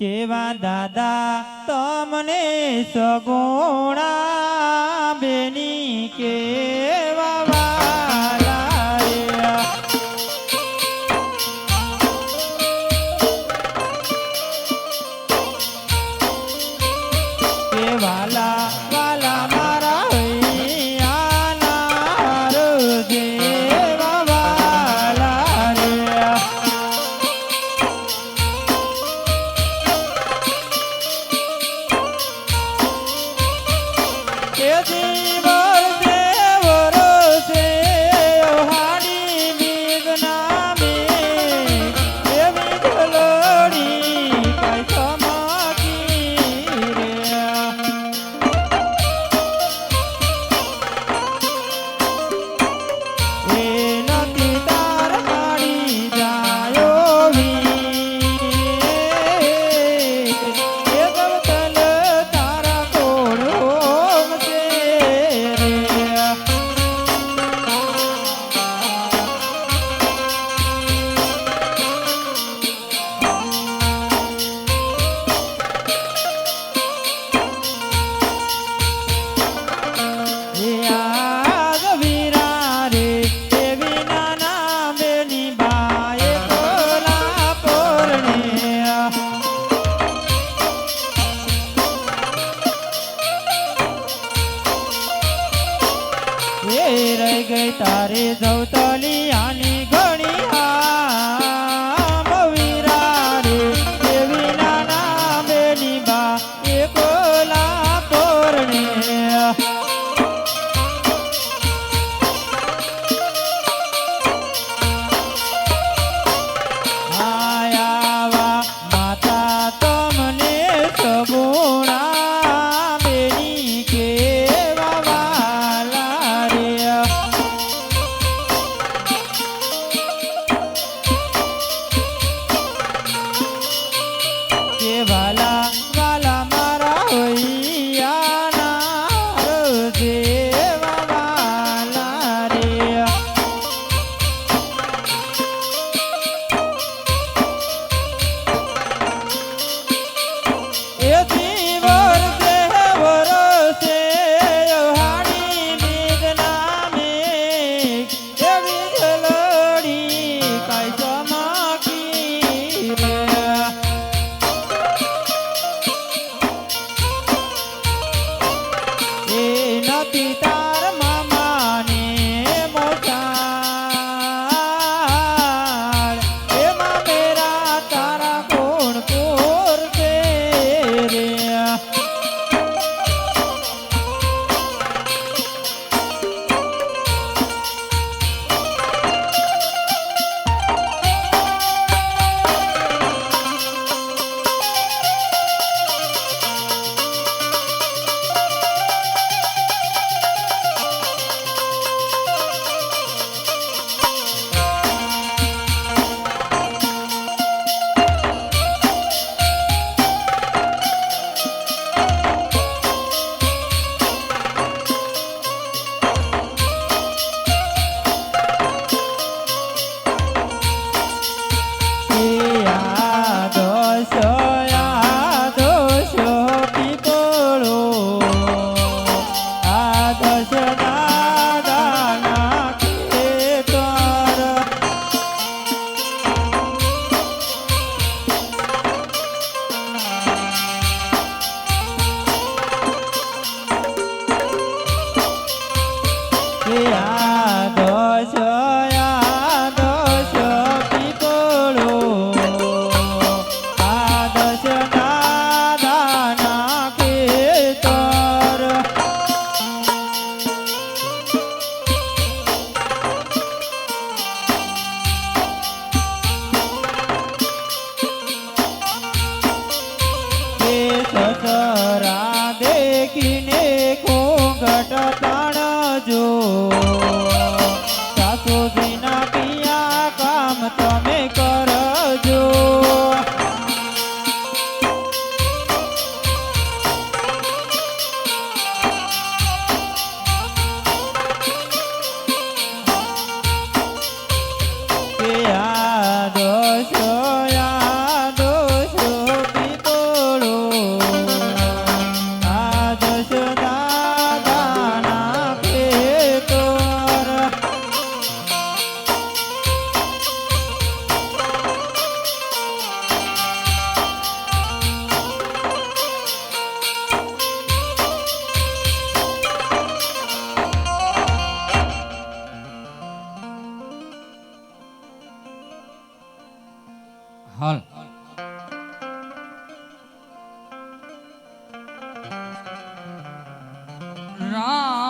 કેવા દાદા તમને સગોણા બેની કે ગઈ તારે જવતોલી આની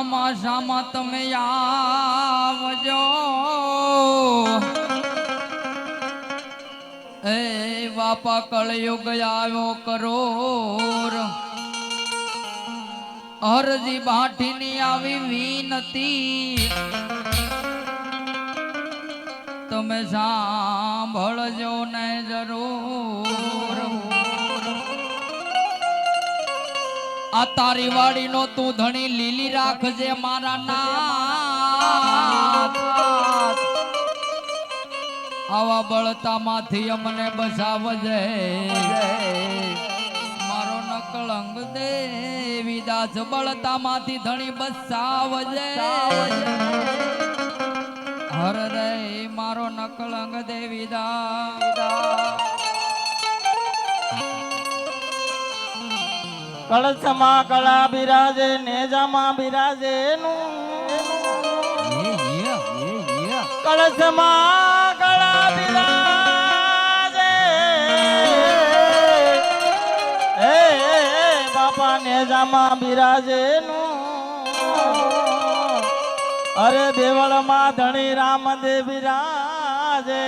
રામ શામા તમે આવજો. એ બાપા કળયુગ આવ્યો કરોર. હરજી બાઠીની આવી વિનતી. તમે સાંભળજો ને જરૂર. આ તારી વાડીનો તું ધણી લીલી રાખજે મારા ના આવા બળતામાંથી અમને બસાવજે મારો નકળંગ દેવીદાસ બળતામાંથી ધણી બસાવજે હર રે મારો નકળંગ દેવીદાસ કળશમાં કળા બિરાજે નેજામાં બિરાજે કળશમાં કળા બિરાજે હે બાપા નેજામાં બિરાજે અરે દેવળમાં ધણી રામદેવ બિરાજે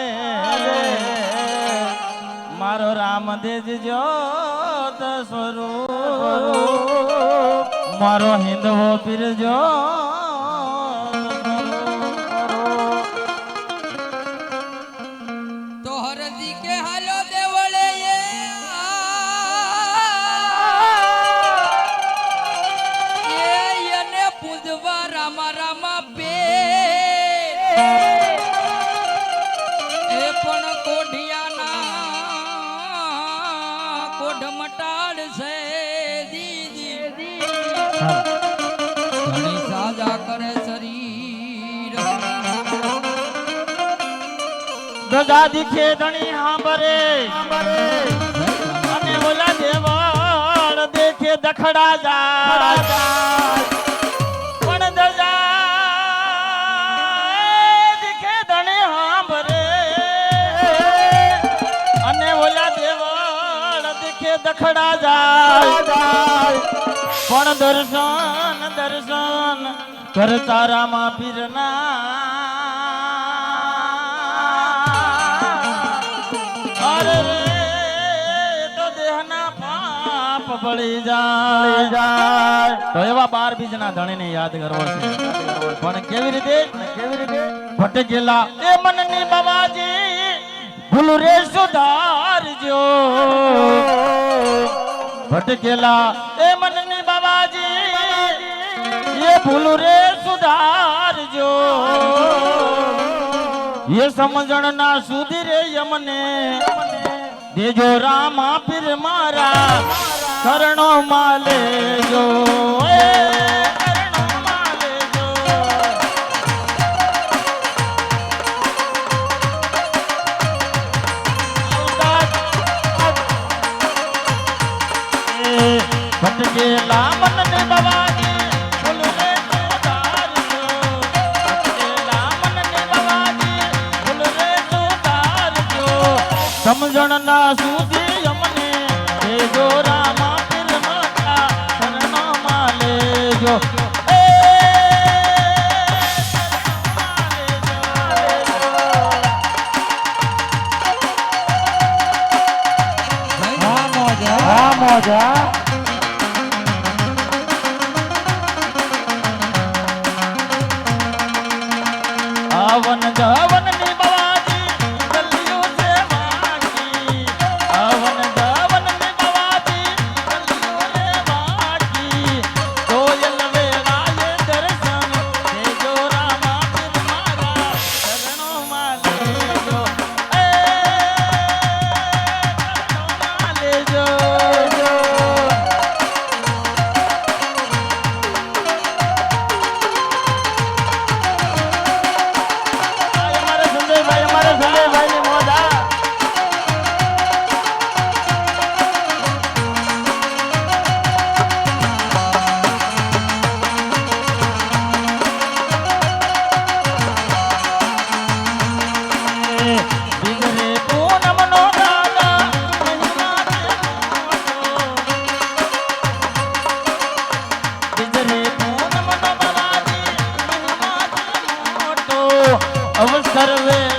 મારો રામદેવ જ્યોત સ્વરૂપ મારો હિંદવો પીર ઘણી સાજા કરે શરીર દદા દીખે ધણી હાંભરે. અને ઓલા દેવાળ દેખે દખડા જા પણ દજા દીખે ધણી હાંભરે. અને ઓલા દેવાળ દેખે દખડા જાય. પણ દર્શન દર્શન કરતા રામા પીરના. તો દેહના પાપ બળી જાય. જાય તો એવા બાર બીજના ધણીને યાદ પણ કેવી રીતે કેવી રીતે? ભટકેલા એ મનની બાબાજી ભૂલ રે સુધારજો. ભટકેલા એ મનની એ ભૂલ રે સુધારજો. એ સમજણ ના સુધી રે યમને. દેજો રામા પીર મારા કરણો માં લેજો. ભટકેલા મનને બાબાજી સમજણ ના સુધી અમને કરવે.